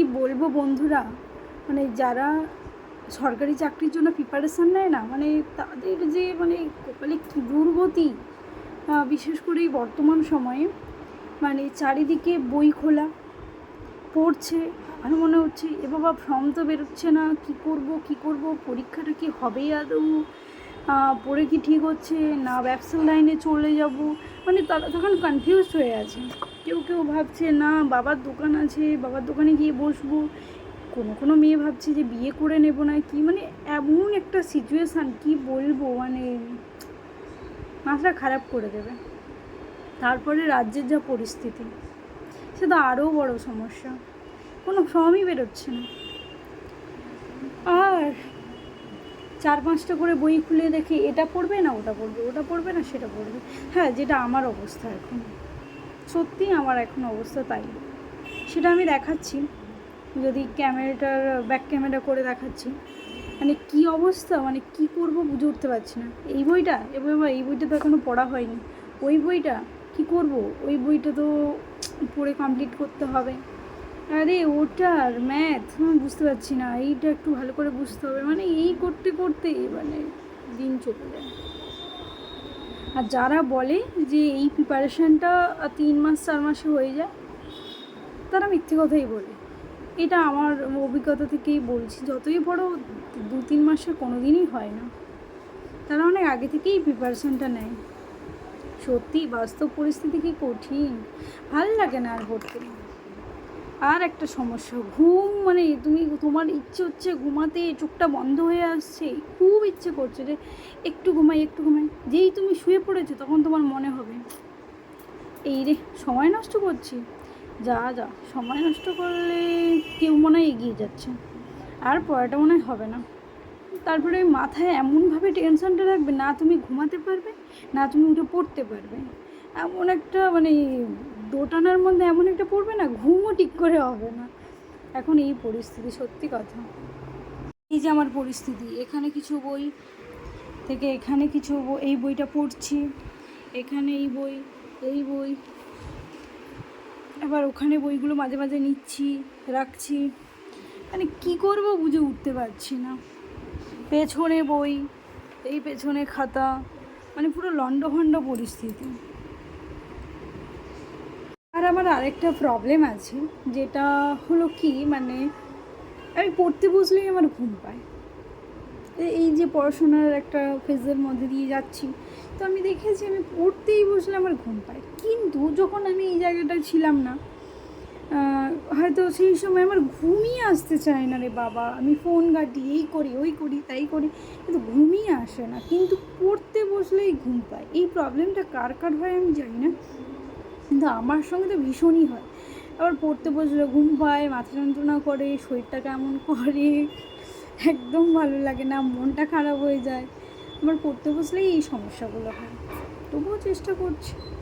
কি বলব বন্ধুরা? মানে যারা সরকারি চাকরির জন্য প্রিপারেশান নেয় না মানে তাদের যে মানে কপালে কী দুর্গতি বিশেষ করে বর্তমান সময়ে মানে চারিদিকে বই খোলা, পড়ছে আর মনে হচ্ছে, এ বাবা ফর্ম তো বেরোচ্ছে না, কি করব কি করব, পরীক্ষাটা কি হবে আদৌ? পড়ে কি ঠিক হচ্ছে? না ব্যবসার লাইনে চলে যাব? মানে তারা তখন কনফিউজ হয়ে আছে। কেউ কেউ ভাবছে, না, বাবার দোকান আছে, বাবার দোকানে গিয়ে বসবো। কোনো কোনো মেয়ে ভাবছে যে, বিয়ে করে নেব না। কি মানে এমন একটা সিচুয়েশান কি বলব? মানে মাথাটা খারাপ করে দেবে। তারপরে রাজ্যের যা পরিস্থিতি, সে তো আরও বড় সমস্যা। কোনো ফর্মই বেরোচ্ছে না। আর চার পাঁচটা করে বই খুলে দেখি এটা পড়বে না, ওটা পড়বে ওটা পড়বে না, সেটা পড়বে। হ্যাঁ যেটা আমার অবস্থা এখন। সত্যি আমার এখন অবস্থা তাই। সেটা আমি দেখাচ্ছি। যদি ক্যামেরাটার ব্যাক ক্যামেরা করে দেখাচ্ছি। মানে কি অবস্থা? মানে কি করব বুঝে উঠতে পারছি না। এই বইটা? এবার এই বইটা তো এখনও পড়া হয়নি। ওই বইটা? কি করব? ওই বইটা তো পড়ে কমপ্লিট করতে হবে। আরে ওটার ম্যাথ বুঝতে পারছি না। এইটা একটু ভালো করে বুঝতে হবে। মানে এই করতে করতে মানে দিন চলে যায়। আর যারা বলে যে এই প্রিপারেশানটা তিন মাস, চার মাসে হয়ে যায়, তারা মিথ্যে কথাই বলে। এটা আমার অভিজ্ঞতা থেকেই বলছি, যতই বড় দু তিন মাসে কোনো দিনই হয় না। তারা অনেক আগে থেকেই প্রিপারেশানটা নেয়। সত্যি, বাস্তব পরিস্থিতি কি কঠিন? ভালো লাগে না আর পড়তে আর একটা সমস্যা, ঘুম মানে তুমি, তোমার ইচ্ছে হচ্ছে ঘুমাতে চোখটা বন্ধ হয়ে আসছে, খুব ইচ্ছে করছে যে একটু ঘুমাই একটু ঘুমাই। যেই তুমি শুয়ে পড়েছো, তখন তোমার মনে হবে, এই রে, সময় নষ্ট করছি। যা যা, সময় নষ্ট করলে কেউ মনে হয় এগিয়ে যাচ্ছে। আর পড়াটা মনে হয় হবে না। তারপরে ওই মাথায় এমনভাবে টেনশনটা রাখবে, না তুমি ঘুমাতে পারবে, না তুমি উঠে পড়তে পারবে। এমন একটা মানে দোটানার মধ্যে এমন একটা পড়বে না, ঘুমও ঠিক করে হবে না। এখন এই পরিস্থিতি সত্যি কথা। এই যে আমার পরিস্থিতি, এখানে কিছু বই থেকে এখানে কিছু এই বইটা পড়ছি, এখানে এই বই এই বই। আবার ওখানে বইগুলো মাঝে মাঝে নিচ্ছি, রাখছি। মানে কি করব বুঝে উঠতে পারছি না। পেছনে বই, এই পেছনে খাতা মানে পুরো লণ্ডভণ্ড পরিস্থিতি। আর আমার আরেকটা প্রবলেম আছে, যেটা হলো কি মানে আমি পড়তে বসলেই আমার ঘুম পায়। এই যে পড়াশোনার একটা ফেজের মধ্যে দিয়ে যাচ্ছি, তো আমি দেখেছি আমি পড়তেই বসলে আমার ঘুম পায়। কিন্তু যখন আমি এই জায়গাটায় ছিলাম না হয়তো সেই সময় আমার ঘুমই আসতে চায় না রে বাবা। আমি ফোন ঘাঁটি, এই করি, ওই করি, তাই করি, কিন্তু ঘুমই আসে না। কিন্তু পড়তে বসলেই ঘুম পায়। এই প্রবলেমটা কার কার হয় আমি জানি না। কিন্তু আমার সঙ্গে তো ভীষণই হয়। আবার পড়তে বসলে ঘুম হয়, মাথা যন্ত্রণা করে, শরীরটা কেমন করে? একদম ভালো লাগে না, মনটা খারাপ হয়ে যায়। আবার পড়তে বসলেই এই সমস্যাগুলো হয়। তবুও চেষ্টা করছি।